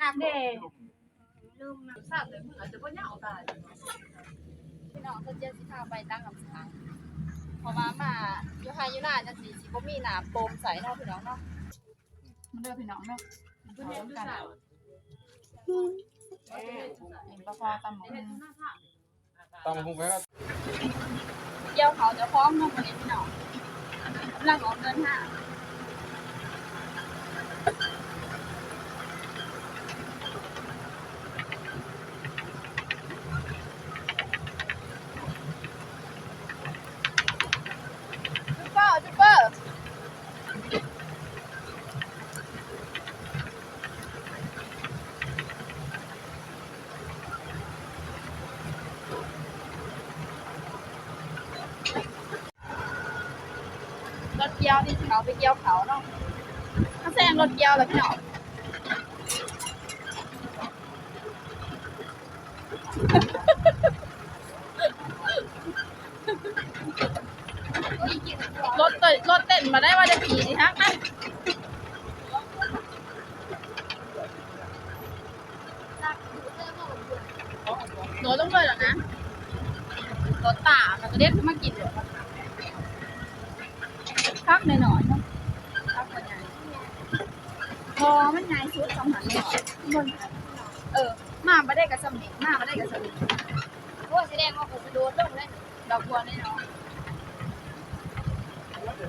น้ำเด้ลืมน้ำสาดเลยมึงอาจจะว่าเหงาตายพี่น้องเขาเจ็ดสิพาไปตั้งลำช้างเพราะว่ามาอยู่ไฮอยู่หน้าจังสีสิบ่มีหน้ำโปมใส่เนาะพี่น้องเนาะมันเด้อพี่น้องเนาะเพื่อนกันเห็นปลาคอตำหมกเห็นหน้าผากตามพุงไปก็เกี่ยวเขาจะพร้อมเนาะพี่น้องกำลังออกเดินห้างจุ๊บเปอร์จุ๊บเปอร์รถเกี่ยวนี่เขาไปเกี่ยวเขาเนาะถ้าแซงรถเกี่ยวแล้วพี่น้องรถเต้นรถเต้นมาได้ว่าจะขี่นี่ฮักนะโดนต้องเลยเหรอนะรถตามันก็เรียกขึ้นมากินเดี๋ยวพักหน่อยๆเนาะพักหน่อยๆพอมันง่ายสุดสำหันหน่อยบนเออ มาไม่ได้กับสมิงมาไม่ได้กับสมิงโอ้ยแสดงว่าผมจะโดนลงเลยดอกบัวแน่นอน แล้ วัน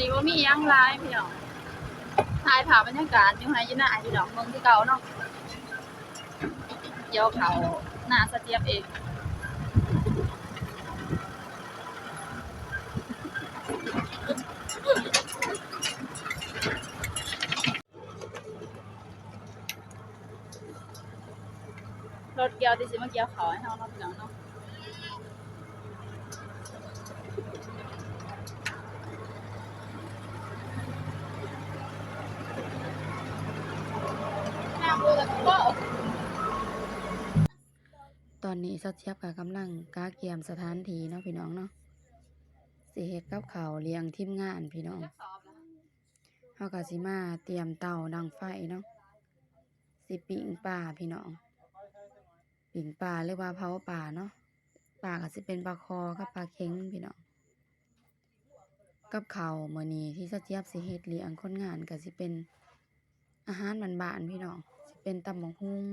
นี้ว่ามียังร้ายพี่น้องถ่ายภาพบรรยากาศอยู่ไฮยีน่าพี่น้องเมืองที่เก่าเนาะเกี่ยวเขาหน้าสเจี๊ยบเองรถเกี่ยวที่ สิมาเกี่ยวเขาให้เฮาเนาะพี่น้องเนาะตอนนี้เสเทียบกับกำลังกาเกียมสถานที่เนาะพี่น้องเนาะสิเฮ็ดกับข้าเลี้ยงทีมงานพี่น้องเฮาก็สิมาเตรียมเตาดังไฟเนาะสิปิงปลาพี่น้อง ปิ้งปลาหรือว่าเผาปลาเนาะปลาก็สิเป็นปลาคอกับปลาเค็งพี่น้องกับเขาวมื้อนี้ที่สเทียบสิเฮ็ดเลี้ยงคนงานก็สิเป็นอาหารบ้านๆพี่น้องสิเป็นตำบักหุ่ง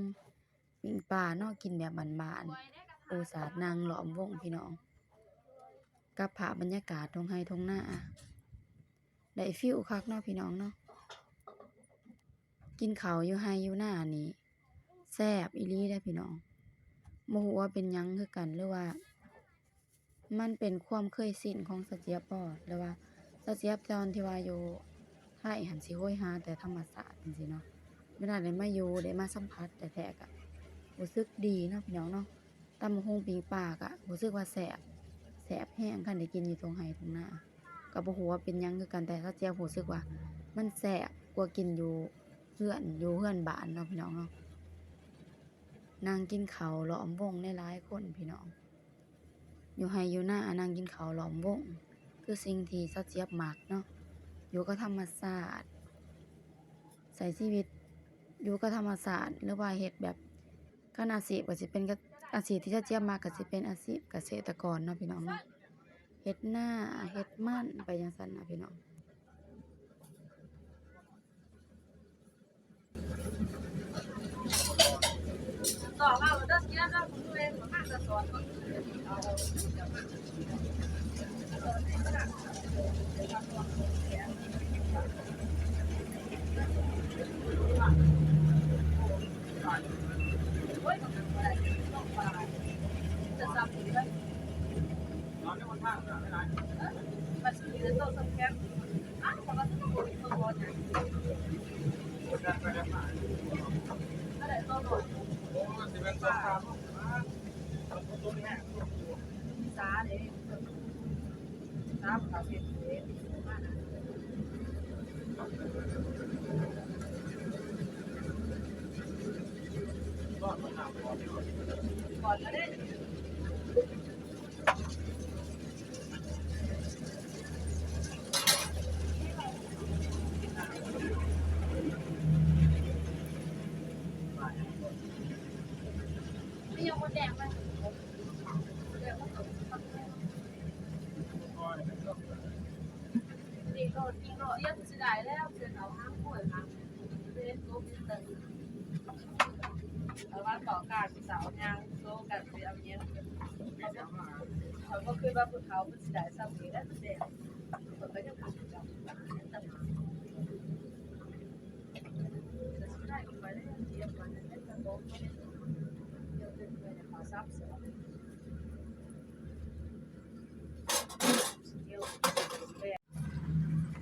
ปิ้งปลาเนาะกินแบบบานๆปูสาดนางหลอมวงพี่น้องกับภาบรรยากาศทงไฮทงหน้าได้ฟิวคักเนาะพี่น้องเนาะกินเขาอยู่ไฮอยู่หน้านี่แซ่บอีลี่ได้พี่น้อง โมโหว่าเป็นหยังคือกันหรือว่า มันเป็นความเคยชินของสเจียบบ่หรือว่าสเจียบตอนที่ว่าอยู่ไห้หันสิโห้ยหาแต่ธรรมศาสตร์จังซี่เนาะเวลาได้มาอยู่ได้มาสัมผัสแต่แท้ๆกะรู้สึกดีเนาะพี่น้องเนาะตำบักหุ่งปิงปากอะรู้สึกว่าแสบแสบแห้งคันได้กินอยู่ตรงไห้ตรงหน้าก็บ่ฮู้ว่าเป็นหยังคือกันแต่ถ้าเจียวรู้สึกว่า มันแสบกว่ากินอยู่เพื่อนอยู่เพื่อนบ้านเนาะพี่น้องเนาะ นางกินเขาวล้อมวงได้หลายคนพี่น้อง อยู่ไห้อยู่หน้านางกินเขาวล้อมวง คือสิ่งที่ซะเจี๊ยบหมักเนาะอยู่กับธรรมศาสตร์ใส่ชีวิตอยู่กับธรรมศาสตร์หรือว่าเฮ็ดแบบก็อาชีพก็สิเป็นก็อาชีพที่จะเจียบมากก็สิเป็นอาชีพเกษตรกรเนาะพี่น้องเนาะเฮ็ดหน้าเฮ็ดมั่นไปจังซั่นนะพี่น้อง ต่อมาเราจะกินแล้วคุณเองม Pode, pode, pode. ดีโลดดีโลดเยี่ยมสิได้แล้วเสือเขาห้ามป่วยมาเรียนรู้พิเศษเอาว่าต่อการสาวยางโซกันเรียบเยี่ยเขาก็คือว่าพวกเขาเป็นสิได้สามีและเด็กคนก็จะทำกับแต่มาได้ไปได้เยี่ยมมันได้ตะโกนเดี๋ยวเป็นไปขอทรัพย์เสีย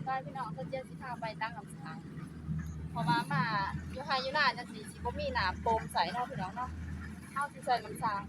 ได้ พี่น้องเขาเจ้าสิพาไปตั้งลำสังพอมามาอยู่ไฮยูน่าจะสีสิบ่มีหนาโปมใส่เนาะพี่น้องเนาะเข้าสิใส่ลำสัง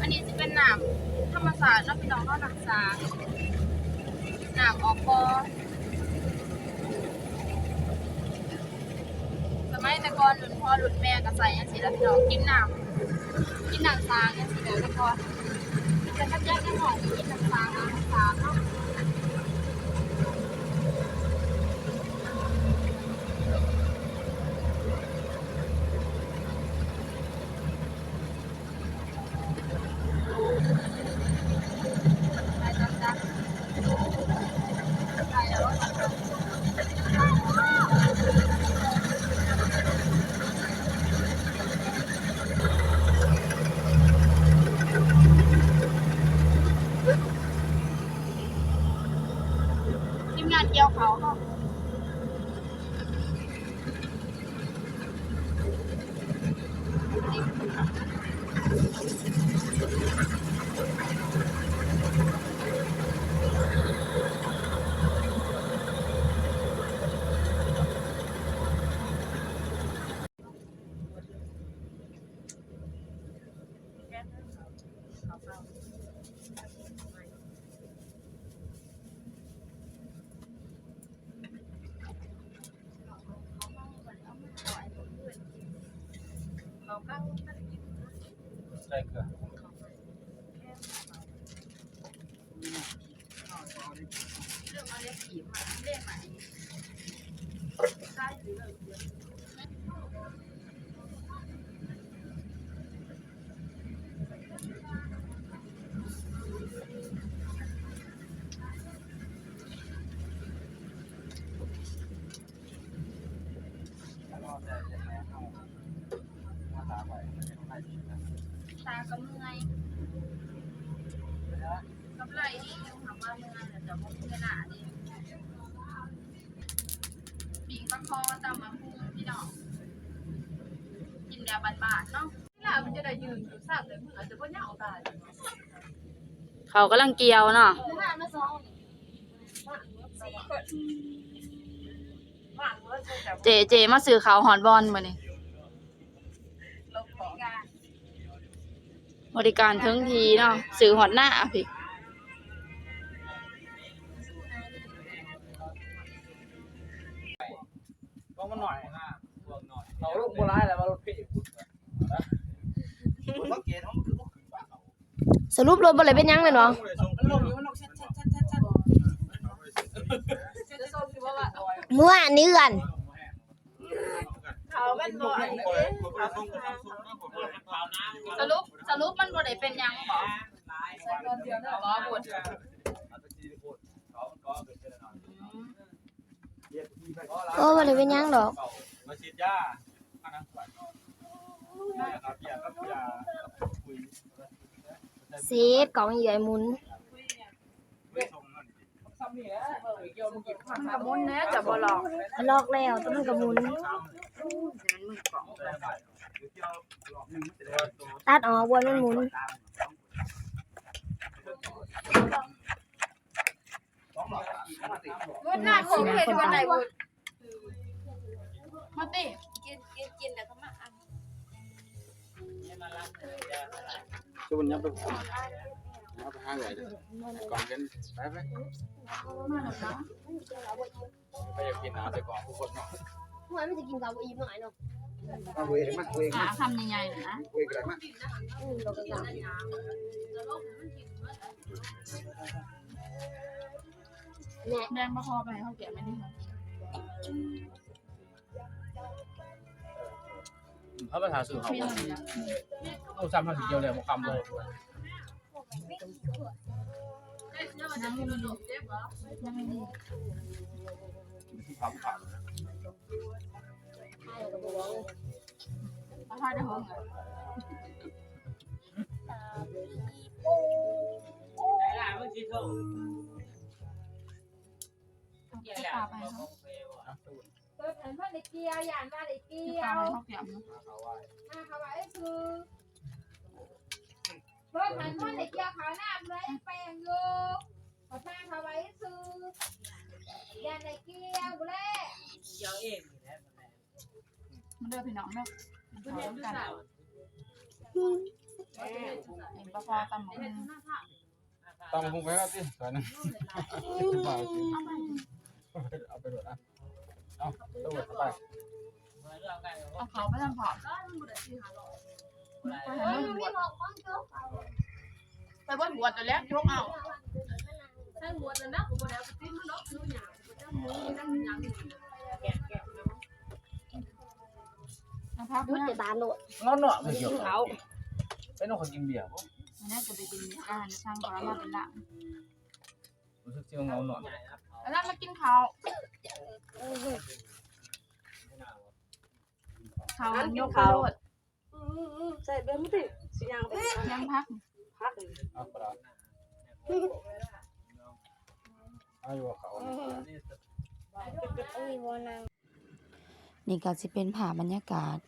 อันนี้จะเป็นน้ำธรรม ศาสตร์เนองเนาะน้ำสาหนักออกกอสมัยแต่ก่อนหลุดพ่อหลุดแม่ก็ใส่ยังสีแล้วพี่น้องกินหนักกินหนักสางยังสีเดียวแต่ก่อนจะทักแยกกันหน่อยกินหนักสางน้ำสางเนาะใส่จังจังใส่แล้วก็ ทีมง เรื่องมาเรียกผีมาเรียกมาใช่หรือเลย ตา กำเงยกำไรนี่ถามว่าเมื่อไหร่จะมาเมื่อหนานี่ปีกปลาคอตำมะพุงพี่น้องกินแบบบานๆเนาะที่ลามันจะได้ยืนอยู่ทราบเลยมึงอาจจะพ่อเหงาตายเขากำลังเกี่ยวเนาะเมื่อหนามาสองเจเจมาซื้อเขาวฮอนบอลมานี่เราขอการบริการทั้งทีเนาะซื้อฮอดหน้าพี่ มันหน่อยนะเขาลูกโบราณอะไรมารถพี่บุญสังเกตเขาคือพวกขึ้นบ้านเขาสรุปรถบ่เลยเป็นหยังเลยเนาะมันลงอยู่มันลงชัดชัดชัดชัดชัดจะส้มคือว่าว่าเมื่อวานนี้กันเขาเป็นบ่อยสรุปสรุปมันบ่ได้เป็นหยังบ่ใส่ก่อนเดียวนะบ่บุ โอ้บ่เลยเป็นหยังดอก มาฉีดยาอันนั้นก่อนครับยาครับยาคุยเซตกล่องใหญ่หมุน ไม่ชงนั่นสมันกับมุนแน่จะบ่หลอกลอกแล้วแต้องมันก็หมุนมันมือกล่องตัดออกวนมันหมุนมุนหน้าของเห็นวันไหนบุญมา ติกินกินกินแล้วก็มาอันชวนยับไปยับไปห้าเลยก่อนกันไปไปมาหน่อยนะไปอยากกินน้ำไปก่อนทุกคนเนาะเมื่อไม่จะกินกับอีหน่อยเนาะมาเวกมาเวกหาคำใหญ่ๆหน่อยนะเวกอะไรมาอืมเราก็สั่งแดงมาพอไปเขาแกะไม่ได้ค่ะ เขาไปหาสื่อเขามีหน่อยนะเอาซ้ำมาทีเดียวเลยมาคำเลยยังไม่มียังไม่มีที่คำขาดเอาทอดได้ห้องอะเกี่ยวปลาไปเขา เปิดแผ่นพ่อเด็กเกียวอย่างว่าเด็กเกียยว เขาเกี่ยวนะมาเขาว่าไอ้คือเปิดแผ่นพ่อเด็กเกียวขาหน้าเลยแปลงอยู่ขอทางเขาไว้คืออย่างเด็กเกียวบุเล่มันเดินพี่น้องเนาะเขาต้องการเห็นปลาพอตำหมูต้องพุงไปครับพี่ก่อนนึงเอาไปโดดอะ เอาตัวไปเอาเขาไปทำผอมไปหาเรื่องบวชไปบวชบวชตัวแรกยกเอาถ้าหมดแล้วนะบ่แล้วไปติ้นเนาะคือหยังจะหมูนั่นหยังเอาพักยุดเนี่ยจะตาโหลดงอนเนาะม่เกี่ยวเขาเป็นน้องคนกินเบียร์อันนี้จะไปกินอาหารทางก่อนมาเป็นละรู้สึกเจียวเงาหน่อยแล้วมากินข้าว เขาวมันยกไปโลดใส่เบิ่งติสิยังไปยังพักพักอาปลาเอาอยู่เขานี่ก็สิเป็นภาบรรยากาศ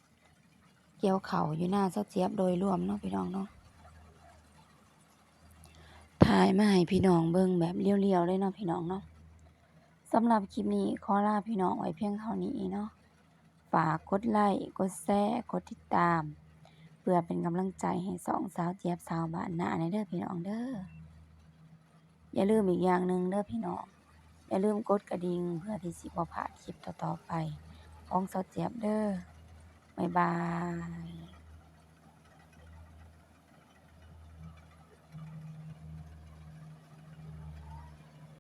เกี่ยวเขาอยู่หน้าเสเจี๊ยบโดยรวมเนาะพี่น้องเนาะถ่ายมาให้พี่น้องเบิ่งแบบเรียวๆเลยเนาะพี่น้องเนาะ สำหรับคลิปนี้ขอลาพี่น้องไว้เพียงเท่านี้เนาะ ฝากกดไลค์ กดแชร์ กดติดตาม เพื่อเป็นกำลังใจให้สองสาวเจี๊ยบสาวบ้านหน้าในเด้อพี่น้องเด้อ อย่าลืมอีกอย่างหนึ่งเด้อพี่น้อง อย่าลืมกดกระดิ่งเพื่อที่สิบ่พลาดคลิปต่อๆไป ของสาวเจี๊ยบเด้อบ๊ายบาย